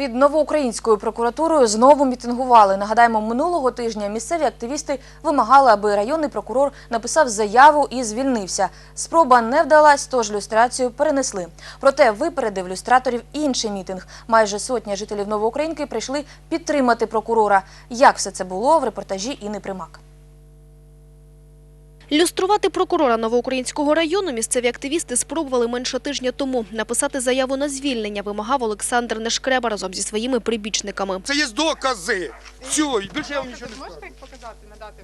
Під новоукраїнською прокуратурою знову мітингували. Нагадаємо, минулого тижня місцеві активісти вимагали, аби районний прокурор написав заяву і звільнився. Спроба не вдалась, тож люстрацію перенесли. Проте випередив люстраторів інший мітинг. Майже сотня жителів Новоукраїнки прийшли підтримати прокурора. Як все це було в репортажі Інни Примак. Люструвати прокурора Новоукраїнського району місцеві активісти спробували менше тижня тому. Написати заяву на звільнення вимагав Олександр Нешкреба разом зі своїми прибічниками. Це є докази. Все, і більше я вам нічого не скажу. Можете їх показати, надати?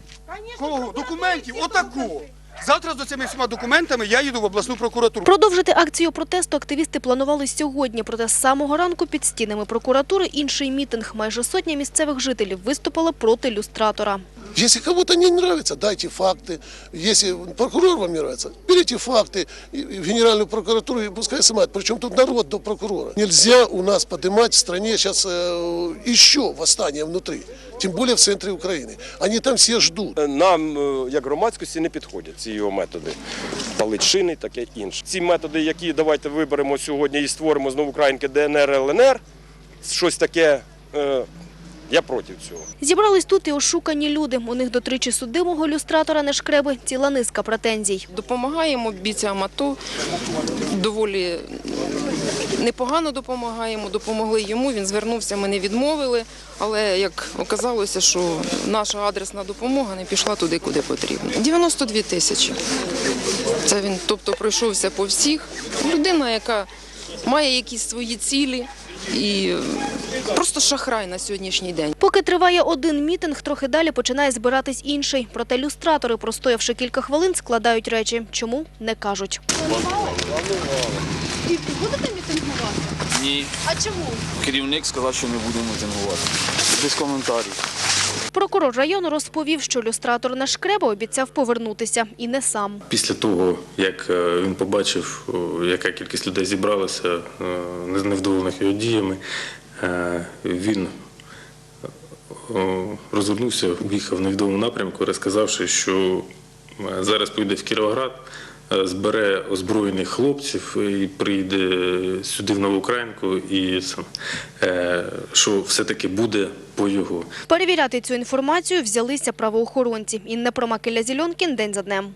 Кого? Документів? Отаку. Завтра з цими всіма документами я їду в обласну прокуратуру. Продовжити акцію протесту активісти планували сьогодні, проте з самого ранку під стінами прокуратури інший мітинг. Майже сотня місцевих жителів виступила проти люстратора. Если кому-то не нравится, дайте факты. Если прокурор вам не нравится, берите факты и- и в Генеральную прокуратуру и пускай снимают. Причем тут народ до прокурора. Нельзя у нас поднимать в стране сейчас э, еще восстание внутри. Тем более в центре Украины. Они там все ждут. Нам, е, як громадськості, не підходять ці його методи. Палить шини, таке інше. Ці методи, які давайте виберемо сьогодні і створимо знову українки ДНР, ЛНР, щось таке, е, я проти цього. Зібрались тут і ошукані люди. У них до тричі судимого люстратора Нешкреби ціла низка претензій. Допомагаємо бійцям АТО, доволі непогано допомагаємо, допомогли йому, він звернувся, ми не відмовили, але як оказалося, що наша адресна допомога не пішла туди, куди потрібно. 92 тисячі. Це він, тобто, пройшовся по всіх. Людина, яка має якісь свої цілі і просто шахрай на сьогоднішній день. Поки триває один мітинг, трохи далі починає збиратись інший. Проте люстратори, простоявши кілька хвилин, складають речі. Чому – не кажуть. Будете мітингувати? Ні, А чому? керівник сказав, що не будемо мітингувати. Без коментарів. Прокурор району розповів, що люстратор Нешкреба обіцяв повернутися. І не сам. Після того, як е, він побачив, яка кількість людей зібралася, е, невдоволених його діями, е, він розвернувся, уїхав в невідомому напрямку, розказавши, що е, зараз поїде в Кіровоград, е, збере озброєних хлопців і прийде сюди в Нову Українку і е, що все-таки буде по його. Перевіряти цю інформацію взялися правоохоронці. Інна Промакеля Зільонкін день за днем.